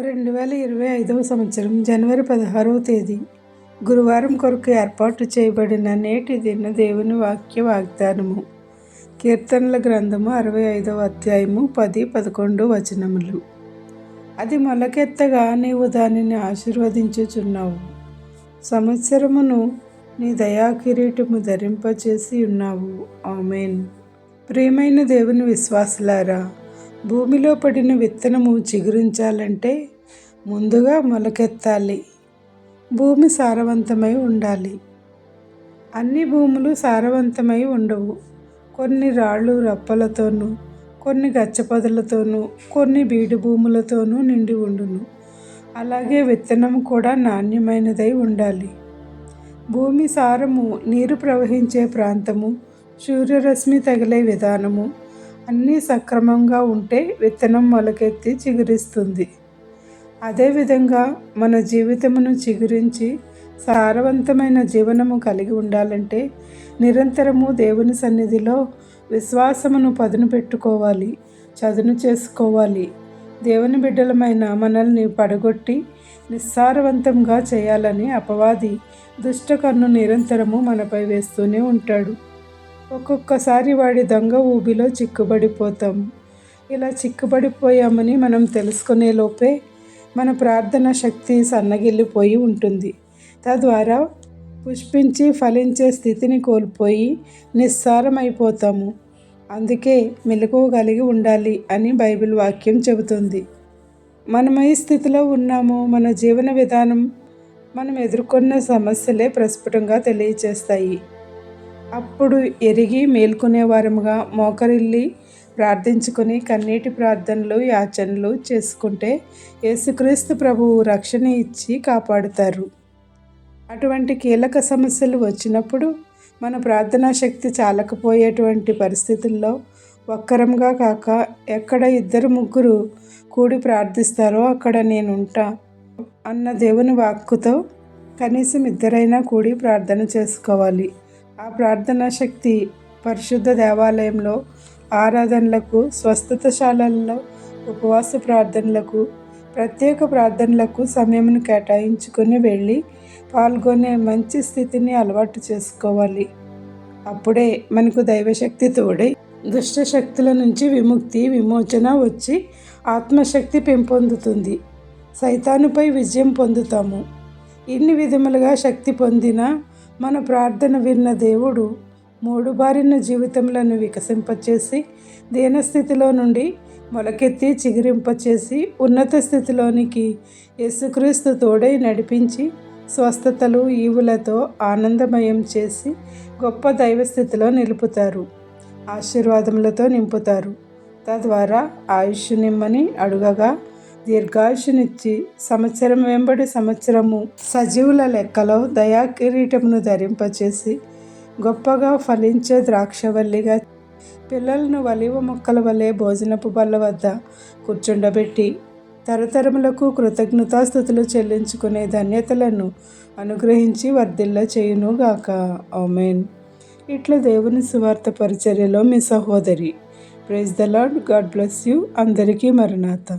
రెండు వేల ఇరవై ఐదవ సంవత్సరం జనవరి పదహారవ తేదీ గురువారం కొరకు ఏర్పాటు చేయబడిన నేటి దిన దేవుని వాక్య వాగ్దానము. కీర్తనల గ్రంథము అరవై ఐదవ అధ్యాయము పది పదకొండు వచనములు. అది మొలకెత్తగా నీవు దానిని ఆశీర్వదించుచున్నావు. సంవత్సరమును నీ దయా కిరీటము ధరింపచేసి ఉన్నావు. ఆమెన్. ప్రియమైన దేవుని విశ్వాసులారా భూమిలో పడిన విత్తనము చిగురించాలంటే ముందుగా మొలకెత్తాలి. భూమి సారవంతమై ఉండాలి. అన్ని భూములు సారవంతమై ఉండవు. కొన్ని రాళ్ళు రప్పలతోనూ కొన్ని గచ్చపొదలతోనూ కొన్ని బీడు భూములతోనూ నిండి ఉండును. అలాగే విత్తనం కూడా నాణ్యమైనదై ఉండాలి. భూమి సారము నీరు ప్రవహించే ప్రాంతము సూర్యరశ్మి తగిలే విధానము అన్నీ సక్రమంగా ఉంటే విత్తనం మొలకెత్తి చిగురిస్తుంది. అదేవిధంగా మన జీవితమును చిగురించి సారవంతమైన జీవనము కలిగి ఉండాలంటే నిరంతరము దేవుని సన్నిధిలో విశ్వాసమును పదును పెట్టుకోవాలి చదును చేసుకోవాలి. దేవుని బిడ్డలమైన మనల్ని పడగొట్టి నిస్సారవంతంగా చేయాలని అపవాది దుష్ట కన్ను నిరంతరము మనపై వేస్తూనే ఉంటాడు. ఒక్కొక్కసారి వాడి దొంగ ఊబిలో చిక్కుబడిపోతాం. ఇలా చిక్కుబడిపోయామని మనం తెలుసుకునే లోపే మన ప్రార్థన శక్తి సన్నగిల్లిపోయి ఉంటుంది. తద్వారా పుష్పించి ఫలించే స్థితిని కోల్పోయి నిస్సారమైపోతాము. అందుకే మెలకువ కలిగి ఉండాలి అని బైబిల్ వాక్యం చెబుతుంది. మనం ఏ స్థితిలో ఉన్నామో మన జీవన విధానం మనం ఎదుర్కొన్న సమస్యలే ప్రస్ఫుటంగా తెలియచేస్తాయి. అప్పుడు ఎరిగి మేల్కొనేవారముగా మోకరిల్లి ప్రార్థించుకొని కన్నీటి ప్రార్థనలు యాచనలు చేసుకుంటే యేసుక్రీస్తు ప్రభువు రక్షణ ఇచ్చి కాపాడుతారు. అటువంటి కీలక సమస్యలు వచ్చినప్పుడు మన ప్రార్థనా శక్తి చాలకపోయేటువంటి పరిస్థితుల్లో ఒక్కరంగా కాక ఎక్కడ ఇద్దరు ముగ్గురు కూడి ప్రార్థిస్తారో అక్కడ నేను ఉంటా అన్న దేవుని వాక్కుతో కనీసం ఇద్దరైనా కూడి ప్రార్థన చేసుకోవాలి. ఆ ప్రార్థనా శక్తి పరిశుద్ధ దేవాలయంలో ఆరాధనలకు స్వస్థతశాలల్లో ఉపవాస ప్రార్థనలకు ప్రత్యేక ప్రార్థనలకు సమయమును కేటాయించుకొని వెళ్ళి పాల్గొనే మంచి స్థితిని అలవాటు చేసుకోవాలి. అప్పుడే మనకు దైవశక్తి తోడై దుష్ట శక్తుల నుంచి విముక్తి విమోచన వచ్చి ఆత్మశక్తి పెంపొందుతుంది. సైతానుపై విజయం పొందుతాము. ఇన్ని విధములుగా శక్తి పొందిన మన ప్రార్థన విన్న దేవుడు మూడు బారిన జీవితములను వికసింపచేసి దీనస్థితిలో నుండి మొలకెత్తి చిగురింపచేసి ఉన్నత స్థితిలోనికి యేసుక్రీస్తు తోడై నడిపించి స్వస్థతలు ఈవులతో ఆనందమయం చేసి గొప్ప దైవస్థితిలో నిలుపుతారు. ఆశీర్వాదములతో నింపుతారు. తద్వారా ఆయుష్ నిమ్మని అడుగగా దీర్ఘాయుషునిచ్చి సంవత్సరం వెంబడి సంవత్సరము సజీవుల లెక్కలో దయాకిరీటమును ధరింపచేసి గొప్పగా ఫలించే ద్రాక్షవల్లిగా పిల్లలను వలివ మొక్కల వలె భోజనపు బల్ల వద్ద కూర్చుండబెట్టి తరతరములకు కృతజ్ఞతాస్థుతులు చెల్లించుకునే ధన్యతలను అనుగ్రహించి వర్ధిల్ల చేయునుగాక. ఆమెన్. ఇట్లా దేవుని సువార్త పరిచర్యలో మీ సహోదరి. Praise the lord god bless you. అందరికీ మరణాత.